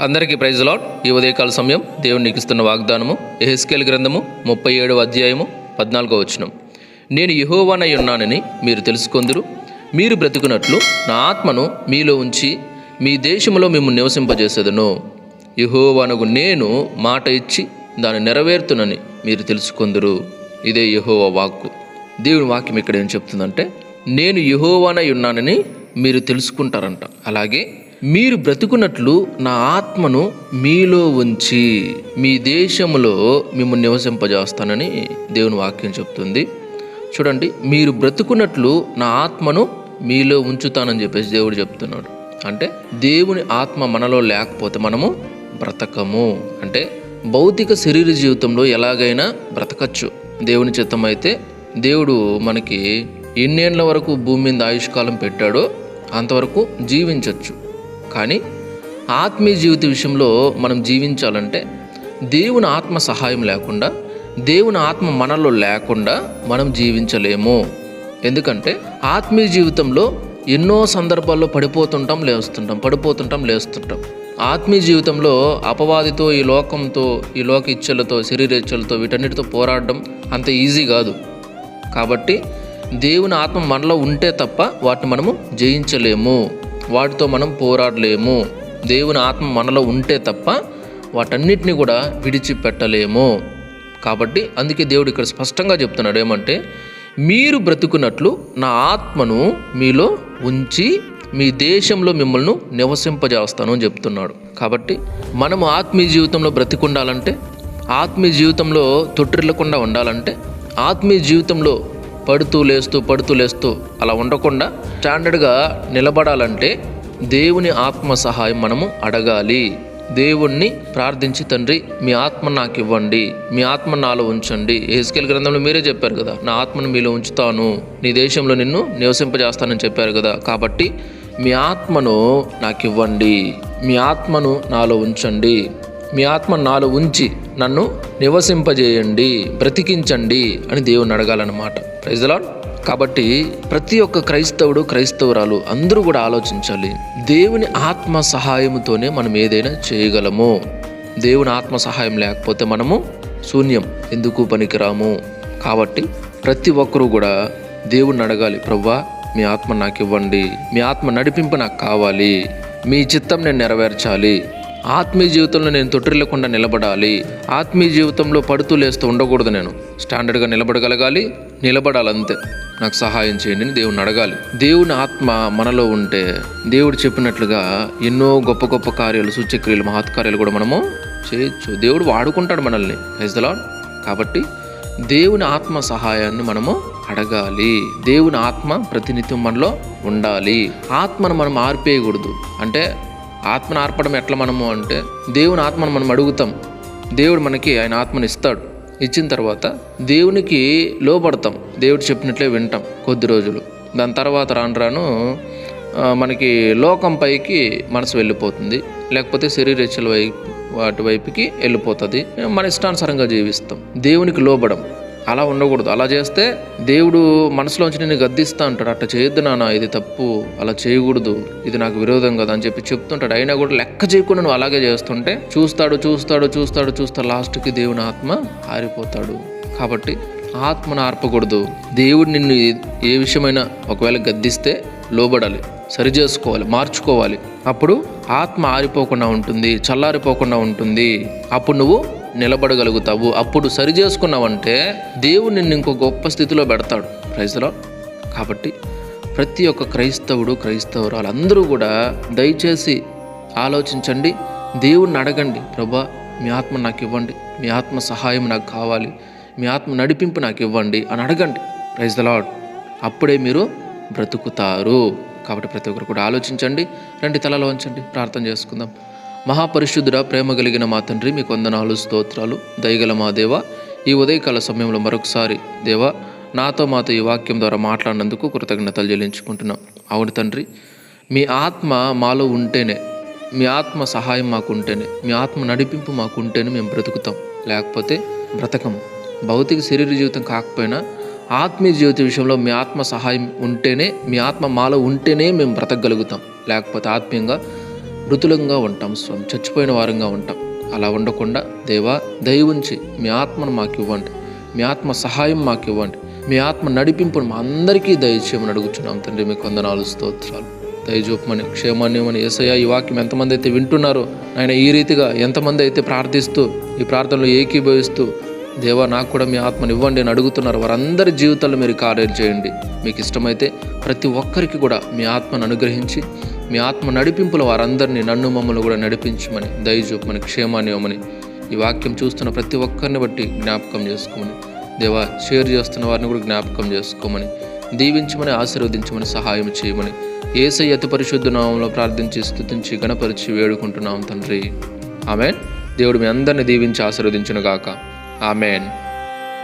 అందరికీ praise lord. ఈ ఉదయకాల సమయం దేవుడు ఇస్తున్న వాగ్దానము ఎహెస్కేల్ గ్రంథము ముప్పై ఏడవ అధ్యాయము పద్నాలుగో వచనం. నేను యహోవానై ఉన్నానని మీరు తెలుసుకొందురు. మీరు బ్రతుకున్నట్లు నా ఆత్మను మీలో ఉంచి మీ దేశంలో మేము నివసింపజేసేదను. యహోవానకు నేను మాట ఇచ్చి దాన్ని నెరవేరుతునని మీరు తెలుసుకొందురు. ఇదే యహోవా వాక్కు. దేవుని వాక్యం ఇక్కడ ఏం చెప్తుందంటే నేను యహోవానై ఉన్నానని మీరు తెలుసుకుంటారంట. అలాగే మీరు బ్రతుకున్నట్లు నా ఆత్మను మీలో ఉంచి మీ దేశంలో మిమ్మల్ని నివసింపజేస్తానని దేవుని వాక్యం చెప్తుంది. చూడండి మీరు బ్రతుకున్నట్లు నా ఆత్మను మీలో ఉంచుతానని చెప్పేసి దేవుడు చెప్తున్నాడు. అంటే దేవుని ఆత్మ మనలో లేకపోతే మనము బ్రతకము. అంటే భౌతిక శరీర జీవితంలో ఎలాగైనా బ్రతకచ్చు. దేవుని చిత్తం అయితే దేవుడు మనకి ఎన్నేళ్ళ వరకు భూమి మీద ఆయుష్కాలం పెట్టాడో అంతవరకు జీవించవచ్చు కానీ ఆత్మీయ జీవిత విషయంలో మనం జీవించాలంటే దేవుని ఆత్మ సహాయం లేకుండా దేవుని ఆత్మ మనలో లేకుండా మనం జీవించలేము. ఎందుకంటే ఆత్మీయ జీవితంలో ఎన్నో సందర్భాల్లో పడిపోతుంటాం లేస్తుంటాం పడిపోతుంటాం లేస్తుంటాం. ఆత్మీయ జీవితంలో అపవాదితో ఈ లోకంతో ఈ లోక ఇచ్చలతో శరీర ఇచ్చలతో వీటన్నిటితో పోరాడడం అంత ఈజీ కాదు. కాబట్టి దేవుని ఆత్మ మనలో ఉంటే తప్ప వాటిని మనము జయించలేము. వాటితో మనం పోరాడలేము. దేవుని ఆత్మ మనలో ఉంటే తప్ప వాటన్నిటిని కూడా విడిచిపెట్టలేము. కాబట్టి అందుకే దేవుడు ఇక్కడ స్పష్టంగా చెప్తున్నాడు ఏమంటే మీరు బ్రతుకున్నట్లు నా ఆత్మను మీలో ఉంచి మీ దేశంలో మిమ్మల్ని నివసింపజేస్తాను అని చెప్తున్నాడు. కాబట్టి మనము ఆత్మీయ జీవితంలో బ్రతికుండాలంటే ఆత్మీయ జీవితంలో తొట్టిల్లకుండా ఉండాలంటే ఆత్మీయ జీవితంలో పడుతూ లేస్తూ పడుతూ లేస్తూ అలా ఉండకుండా స్టాండర్డ్గా నిలబడాలంటే దేవుని ఆత్మ సహాయం మనము అడగాలి. దేవుణ్ణి ప్రార్థించి తండ్రి మీ ఆత్మ నాకు ఇవ్వండి. మీ ఆత్మ నాలో ఉంచండి. ఏసుకెల్ గ్రంథంలో మీరే చెప్పారు కదా నా ఆత్మను మీలో ఉంచుతాను. నీ దేశంలో నిన్ను నివసింపజేస్తానని చెప్పారు కదా కాబట్టి మీ ఆత్మను నాకు ఇవ్వండి. మీ ఆత్మను నాలో ఉంచండి. మీ ఆత్మ నాలో ఉంచి నన్ను నివసింపజేయండి బ్రతికించండి అని దేవుని అడగాలన్నమాట. ప్రైజలాడ్ కాబట్టి ప్రతి ఒక్క క్రైస్తవుడు క్రైస్తవురాలు అందరూ కూడా ఆలోచించాలి దేవుని ఆత్మ సహాయంతోనే మనం ఏదైనా చేయగలము. దేవుని ఆత్మ సహాయం లేకపోతే మనము శూన్యం ఎందుకు పనికిరాము? కాబట్టి ప్రతి ఒక్కరూ కూడా దేవుణ్ణి అడగాలి ప్రవ్వా మీ ఆత్మ నాకు ఇవ్వండి మీ ఆత్మ నడిపింపు నాకు కావాలి మీ చిత్తం నేను నెరవేర్చాలి ఆత్మీయ జీవితంలో నేను తొట్టిల్లకుండా నిలబడాలి. ఆత్మీయ జీవితంలో పడుతూ లేస్తూ ఉండకూడదు నేను. స్టాండర్డ్గా నిలబడగలగాలి నిలబడాలంతే. నాకు సహాయం చేయండి అని దేవుని అడగాలి. దేవుని ఆత్మ మనలో ఉంటే దేవుడు చెప్పినట్లుగా ఎన్నో గొప్ప గొప్ప కార్యాలు సూచ్యక్రియలు మహత్కార్యాలు కూడా మనము చేయొచ్చు. దేవుడు వాడుకుంటాడు మనల్ని. హెజ్దలాడ్ కాబట్టి దేవుని ఆత్మ సహాయాన్ని మనము అడగాలి. దేవుని ఆత్మ ప్రతినిత్యం మనలో ఉండాలి. ఆత్మను మనం ఆర్పేయకూడదు. అంటే ఆత్మను ఆర్పడం ఎట్లా మనము అంటే దేవుని ఆత్మను మనం అడుగుతాం. దేవుడు మనకి ఆయన ఆత్మను ఇస్తాడు. ఇచ్చిన తర్వాత దేవునికి లోపడతాం దేవుడు చెప్పినట్లే వింటాం కొద్ది రోజులు. దాని తర్వాత రాను రాను మనకి లోకం పైకి మనసు వెళ్ళిపోతుంది. లేకపోతే శరీరేచ్ఛల వైపు వాటి వైపుకి వెళ్ళిపోతుంది. మన ఇష్టానుసారంగా జీవిస్తాం. దేవునికి లోబడం. అలా ఉండకూడదు. అలా చేస్తే దేవుడు మనసులోంచి నేను గద్దిస్తా అంటాడు. అట్లా చేయొద్దు నాన్న ఇది తప్పు అలా చేయకూడదు ఇది నాకు విరోధం కదా అని చెప్పి చెప్తుంటాడు. అయినా కూడా లెక్క చేయకుండా నువ్వు అలాగే చేస్తుంటే చూస్తాడు చూస్తాడు చూస్తాడు చూస్తాడు. లాస్ట్కి దేవుని ఆత్మ ఆరిపోతాడు. కాబట్టి ఆత్మను ఆర్పకూడదు. దేవుడు నిన్ను ఏ విషయమైనా ఒకవేళ గద్దిస్తే లోబడాలి సరి చేసుకోవాలి మార్చుకోవాలి. అప్పుడు ఆత్మ ఆరిపోకుండా ఉంటుంది చల్లారిపోకుండా ఉంటుంది. అప్పుడు నువ్వు నిలబడగలుగుతావు అప్పుడు సరి చేసుకున్నావంటే దేవుడు నిన్ను ఇంకో గొప్ప స్థితిలో పెడతాడు. ప్రైజ్లో కాబట్టి ప్రతి ఒక్క క్రైస్తవుడు క్రైస్తవురాలు అందరూ కూడా దయచేసి ఆలోచించండి దేవుణ్ణి అడగండి ప్రభా మీ ఆత్మ నాకు ఇవ్వండి మీ ఆత్మ సహాయం నాకు కావాలి మీ ఆత్మ నడిపింపు నాకు ఇవ్వండి అని అడగండి. ప్రైజ్ ద లాడ్ అప్పుడే మీరు బ్రతుకుతారు. కాబట్టి ప్రతి ఒక్కరు కూడా ఆలోచించండి రండి తలలో ఉంచండి ప్రార్థన చేసుకుందాం. మహాపరిశుద్ధుడ ప్రేమ కలిగిన మా తండ్రి మీకు వందనాలు స్తోత్రాలు. దయగల మా దేవ ఈ ఉదయకాల సమయంలో మరొకసారి దేవా నాతో మాతో ఈ వాక్యం ద్వారా మాట్లాడినందుకు కృతజ్ఞతలు చెల్లించుకుంటున్నాం. అవును తండ్రి మీ ఆత్మ మాలో ఉంటేనే మీ ఆత్మ సహాయం మాకు ఉంటేనే మీ ఆత్మ నడిపింపు మాకు ఉంటేనే మేము బ్రతుకుతాం. లేకపోతే బ్రతకము భౌతిక శరీర జీవితం కాకపోయినా ఆత్మీయ జీవిత విషయంలో మీ ఆత్మ సహాయం ఉంటేనే మీ ఆత్మ మాలో ఉంటేనే మేము బ్రతకగలుగుతాం. లేకపోతే ఆత్మీయంగా మృతులంగా ఉంటాం స్వామి చచ్చిపోయిన వారంగా ఉంటాం. అలా ఉండకుండా దేవా దయ ఉంచి మీ ఆత్మను మాకు ఇవ్వండి. మీ ఆత్మ సహాయం మాకు ఇవ్వండి. మీ ఆత్మ నడిపింపును మా అందరికీ దయచేయమని అడుగుతున్నాం తండ్రి. మీకు వందనాలు స్తోత్రాలు. దయచూపమని క్షేమాన్యమని ఏసయ్య ఈ వాక్యం ఎంతమంది అయితే వింటున్నారో ఆయన ఈ రీతిగా ఎంతమంది అయితే ప్రార్థిస్తూ ఈ ప్రార్థనలో ఏకీభవిస్తూ దేవా నాకు కూడా మీ ఆత్మని ఇవ్వండి అని అడుగుతున్నారు. వారందరి జీవితాల్లో మీరు కార్యం చేయండి. మీకు ఇష్టమైతే ప్రతి ఒక్కరికి కూడా మీ ఆత్మను అనుగ్రహించి మీ ఆత్మ నడిపింపుల వారందరినీ నన్ను మమ్మల్ని కూడా నడిపించమని దయచూపమని క్షేమాన్ని ఇవ్వమని ఈ వాక్యం చూస్తున్న ప్రతి ఒక్కరిని బట్టి జ్ఞాపకం చేసుకోమని దేవా షేర్ చేస్తున్న వారిని కూడా జ్ఞాపకం చేసుకోమని దీవించమని ఆశీర్వదించమని సహాయం చేయమని ఏసై అతి పరిశుద్ధ నామంలో ప్రార్థించి స్థుతించి గణపరిచి వేడుకుంటున్నాం తండ్రి. ఆమెన్. దేవుడు మీ అందరిని దీవించి ఆశీర్వదించునుగాక. ఆమెన్.